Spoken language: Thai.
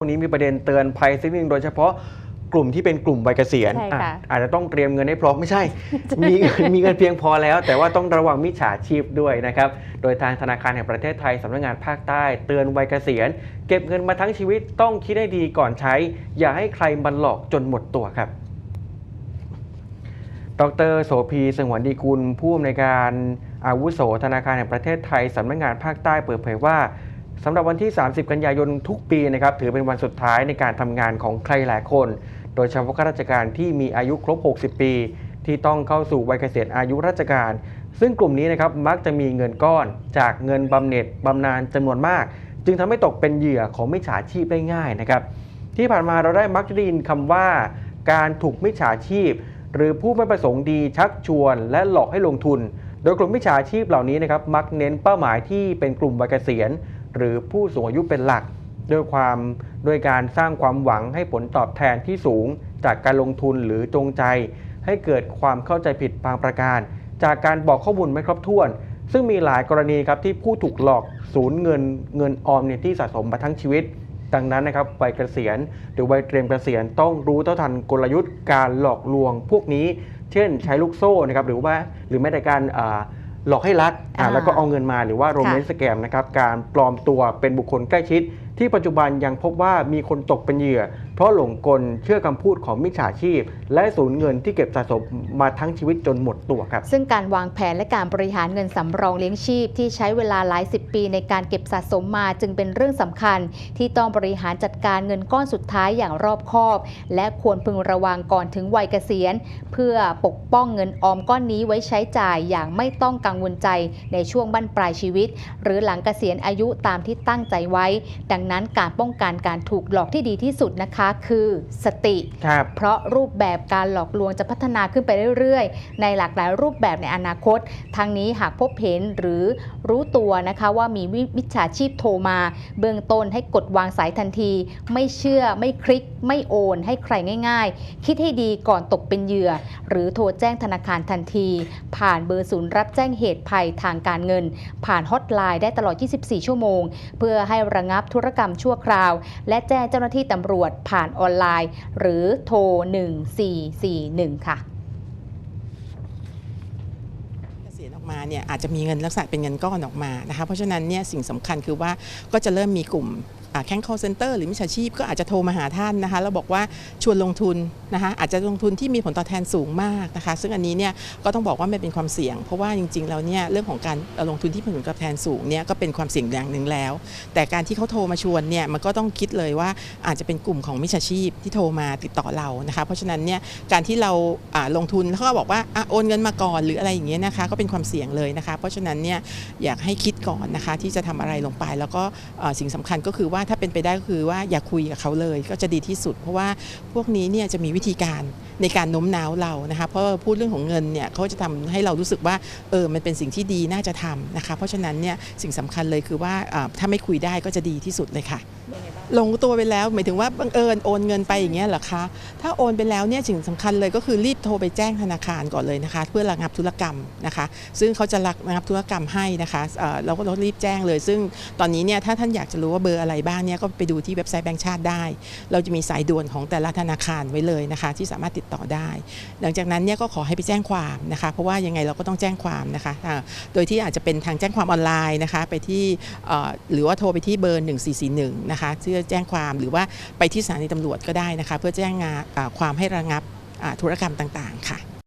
วันนี้มีประเด็นเตือนภัยสักนิดนึงโดยเฉพาะกลุ่มที่เป็นกลุ่มวัยเกษียณใช่ค่ะอะ อาจจะต้องเตรียมเงินให้พร้อมไม่ใช่ มีเงินมีเงินเพียงพอแล้ว แต่ว่าต้องระวังมิจฉาชีพด้วยนะครับ โดยทางธนาคารแห่งประเทศไทยสำนักงานภาคใต้ เตือนวัยเกษียณ เก็บเงินมาทั้งชีวิตต้องคิดให้ดีก่อนใช้ อย่าให้ใครมันหลอกจนหมดตัวครับ ดรโสพีสงวนดีกุลผู้อำนวยการอาวุโสธนาคารแห่งประเทศไทยสำนักงานภาคใต้เปิดเผยว่า สำหรับวันที่ 30 กันยายนทุกปีนะครับถือเป็นวันสุดท้ายในการทำงานของใครหลายคน โดยเฉพาะข้าราชการที่มีอายุครบ 60 ปี ที่ต้องเข้าสู่วัยเกษียณอายุราชการ ซึ่งกลุ่มนี้นะครับมักจะมีเงินก้อนจากเงินบำเหน็จบำนาญจำนวนมาก จึงทำให้ตกเป็นเหยื่อของมิจฉาชีพได้ง่ายนะครับที่ผ่านมาเราได้มักจะได้ยินคำว่า การถูกมิจฉาชีพ หรือผู้ไม่ประสงค์ดีชักชวน และหลอกให้ลงทุน โดยกลุ่มมิจฉาชีพเหล่านี้นะครับมักเน้นเป้าหมายที่เป็นกลุ่มวัยเกษียณ หรือผู้สูงอายุเป็นหลักด้วยความโดยการสร้างความหวังให้ผลตอบแทนที่สูงจากการลงทุนหรือจงใจ ให้เกิดความเข้าใจผิดบางประการ จากการบอกข้อมูลไม่ครบถ้วน ซึ่งมีหลายกรณีครับที่ผู้ถูกหลอกสูญเงินเงินออมเนี่ยที่สะสมมาทั้งชีวิต ดังนั้นนะครับวัยเกษียณ หรือวัยเตรียมเกษียณต้องรู้เท่าทันกลยุทธ์การหลอกลวงพวกนี้ เช่น ใช้ลูกโซ่นะครับหรือว่าหรือแม้แต่การอ่า หลอกให้รัดอ่าอ่าแล้วก็เอาเงินมาหรือว่าโรแมนต์สแกมนะครับการปลอมตัวเป็นบุคคลใกล้ชิด ที่ปัจจุบันยังพบว่ามีคนตกเป็นเหยื่อ เพราะหลงกลเชื่อคำพูดของมิจฉาชีพ และสูญเงินที่เก็บสะสมมาทั้งชีวิตจนหมดตัวครับ ซึ่งการวางแผนและการบริหารเงินสำรองเลี้ยงชีพ ที่ใช้เวลาหลายสิบปีในการเก็บสะสมมาจึงเป็นเรื่องสำคัญ ที่ต้องบริหารจัดการเงินก้อนสุดท้ายอย่างรอบคอบ และควรพึงระวังก่อนถึงวัยเกษียณ เพื่อปกป้องเงินออมก้อนนี้ไว้ใช้จ่ายอย่างไม่ต้องกังวลใจในช่วงบั้นปลายชีวิต หรือหลังเกษียณอายุตามที่ตั้งใจไว้ ดังนั้นการป้องกันการถูกหลอกที่ดีที่สุดนะคะ คือสติครับเพราะรูปแบบการหลอกลวงจะพัฒนาขึ้นไปเรื่อยๆ ในหลากหลายรูปแบบในอนาคต ทั้งนี้หากพบเห็นหรือรู้ตัวนะคะว่ามีมิจฉาชีพโทรมา เบื้องต้นให้กดวางสายทันที ไม่เชื่อไม่คลิกไม่โอนให้ใครง่าย ๆ คิดให้ดีก่อนตกเป็นเหยื่อ หรือโทรแจ้งธนาคารทันที ผ่านเบอร์ศูนย์รับแจ้งเหตุภัยทางการเงิน ผ่านฮอตไลน์ได้ตลอด 24 ชั่วโมง เพื่อให้ระงับธุรกรรมชั่วคราว และแจ้งเจ้าหน้าที่ตำรวจผ่านออนไลน์ หรือโทร 1441 ค่ะ เกษียณออก มาเนี่ยอาจจะมีเงินลักษณะเป็นเงินก้อนออกมานะคะเพราะฉะนั้นเนี่ยสิ่งสำคัญคือว่าก็จะเริ่มมีกลุ่มแข้ง call center หรือมิจฉาชีพก็อาจจะโทรมาหาท่านนะคะแล้วบอกว่าชวนลงทุนนะคะอาจจะลงทุนที่มีผลตอบแทนสูงมากนะคะ ซึ่งอันนี้เนี่ยก็ต้องบอกว่าไมันเป็นความเสี่ยง เพราะว่าจริงๆแล้วเนี่ยเรื่องของการลงทุนที่ผลตอบแทนสูงเนี่ยก็เป็นความเสี่ยงอย่างหนึ่งแล้ว แต่การที่เขาโทรมาชวนเนี่ยมันก็ต้องคิดเลยว่าอาจจะเป็นกลุ่มของมิจฉาชีพที่โทรมาติดต่อเรานะคะ เพราะฉะนั้นเนี่ยการที่เราลงทุนเขาก็บอกว่าอโอนเงินมาก่อนหรืออะไรอย่างเงี้ยนะคะก็เป็นความเสี่ยงเลยนะคะ เพราะฉะนั้นเนี่ยอยากให้คิดก่อนนะคะที่จะทำอะไรลงไป แล้วก็สิ่งสำคัญก็คือว่าถ้าเป็นไปได้ก็คือว่าอย่าคุยกับเขาเลยก็จะดีที่สุด เพราะว่าพวกนี้เนี่ยจะมีวิธีการในการโน้มน้าวเรานะคะเพราะพูดเรื่องของเงินเนี่ยเขาจะทำให้เรารู้สึกว่าเออมันเป็นสิ่งที่ดีน่าจะทำนะคะ เพราะฉะนั้นเนี่ยสิ่งสำคัญเลยคือว่าถ้าไม่คุยได้ก็จะดีที่สุดเลยค่ะ ลงตัวไปแล้ว หมายถึงว่าบังเอิญโอนเงินไปอย่างเงี้ยเหรอคะ ถ้าโอนไปแล้วเนี่ยสิ่งสำคัญเลยก็คือรีบโทรไปแจ้งธนาคารก่อนเลยนะคะ เพื่อระงับธุรกรรมนะคะ ซึ่งเขาจะระงับธุรกรรมให้นะคะเราก็ต้องรีบแจ้งเลย ซึ่งตอนนี้เนี่ยถ้าท่านอยากจะรู้ว่าเบอร์อะไรบ้างเนี่ยก็ไปดูที่เว็บไซต์แบงก์ชาติได้ เราจะมีสายด่วนของแต่ละธนาคารไว้เลยนะคะ ที่สามารถติดต่อได้ หลังจากนั้นเนี่ยก็ขอให้ไปแจ้งความนะคะ เพราะว่ายังไงเราก็ต้องแจ้งความนะคะ โดยที่อาจจะเป็นทางแจ้งความออนไลน์นะคะ ไปที่หรือว่าโทรไปที่เบอร์ 1441นะคะเพื่อแจ้งความหรือว่าไปที่สถานีตำรวจก็ได้นะคะ เพื่อแจ้งงานความให้ระงับธุรกรรมต่างๆ ค่ะ